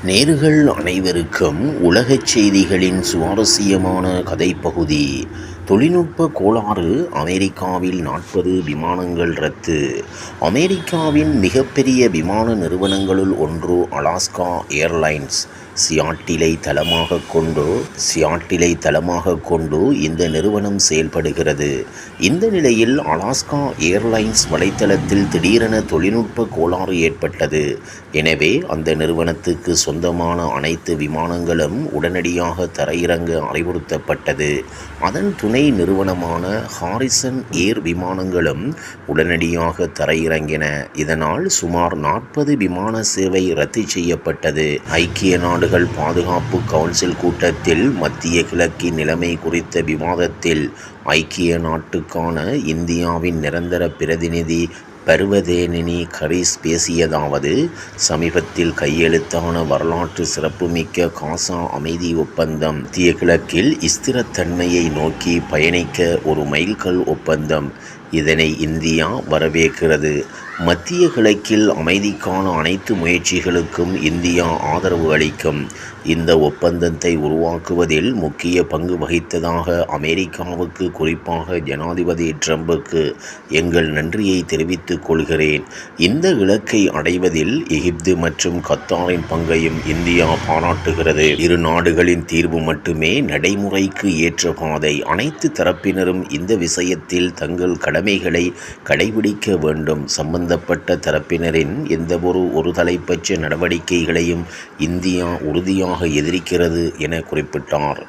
நேர்கள் அனைவருக்கும் உலகச் செய்திகளின் சுவாரஸ்யமான கதைப்பகுதி தொழில்நுட்ப கோளாறு அமெரிக்காவில் நாற்பது விமானங்கள் ரத்து. அமெரிக்காவின் மிகப்பெரிய விமான நிறுவனங்களுள் ஒன்று அலாஸ்கா ஏர்லைன்ஸ். சியாட்டிலை தளமாக கொண்டு சியாட்டிலை தளமாக கொண்டு இந்த நிறுவனம் செயல்படுகிறது. இந்த நிலையில் அலாஸ்கா ஏர்லைன்ஸ் வலைத்தளத்தில் திடீரென தொழில்நுட்ப கோளாறு ஏற்பட்டது. எனவே அந்த நிறுவனத்துக்கு சொந்தமான அனைத்து விமானங்களும் உடனடியாக தரையிறங்க அறிவுறுத்தப்பட்டது. அதன் துணை நிறுவனமான ஹாரிசன் ஏர் விமானங்களும் உடனடியாக தரையிறங்கின. இதனால் சுமார் நாற்பது விமான சேவை ரத்து செய்யப்பட்டது. ஐக்கிய நாடுகள் பாதுகாப்பு கவுன்சில் கூட்டத்தில் மத்திய கிழக்கின் நிலைமை குறித்த விவாதத்தில் ஐக்கிய நாட்டுக்கான இந்தியாவின் நிரந்தர பிரதிநிதி பருவதேனினி கரீஸ் பேசியதாவது சமீபத்தில் கையெழுத்தான வரலாற்று சிறப்புமிக்க காசா அமைதி ஒப்பந்தம். மத்திய கிழக்கில் ஸ்திரத்தன்மையை நோக்கி பயணிக்க ஒரு மைல்கல் ஒப்பந்தம். இதனை இந்தியா வரவேற்கிறது. மத்திய கிழக்கில் அமைதிக்கான அனைத்து முயற்சிகளுக்கும் இந்தியா ஆதரவு அளிக்கும். இந்த ஒப்பந்தத்தை உருவாக்குவதில் முக்கிய பங்கு வகித்ததாக அமெரிக்காவுக்கு குறிப்பாக ஜனாதிபதி ட்ரம்புக்கு எங்கள் நன்றியை தெரிவித்துக் கொள்கிறேன். இந்த இலக்கை அடைவதில் எகிப்து மற்றும் கத்தாரின் பங்கையும் இந்தியா பாராட்டுகிறது. இரு நாடுகளின் தீர்வு மட்டுமே நடைமுறைக்கு ஏற்ற பாதை. அனைத்து தரப்பினரும் இந்த விஷயத்தில் தங்கள் கடமைகளை கடைபிடிக்க வேண்டும். சம்பந்தப்பட்ட தரப்பினரின் எந்தவொரு ஒருதலைப்பட்ச நடவடிக்கைகளையும் இந்தியா உறுதியாக எதிர்க்கிறது என குறிப்பிட்டார்.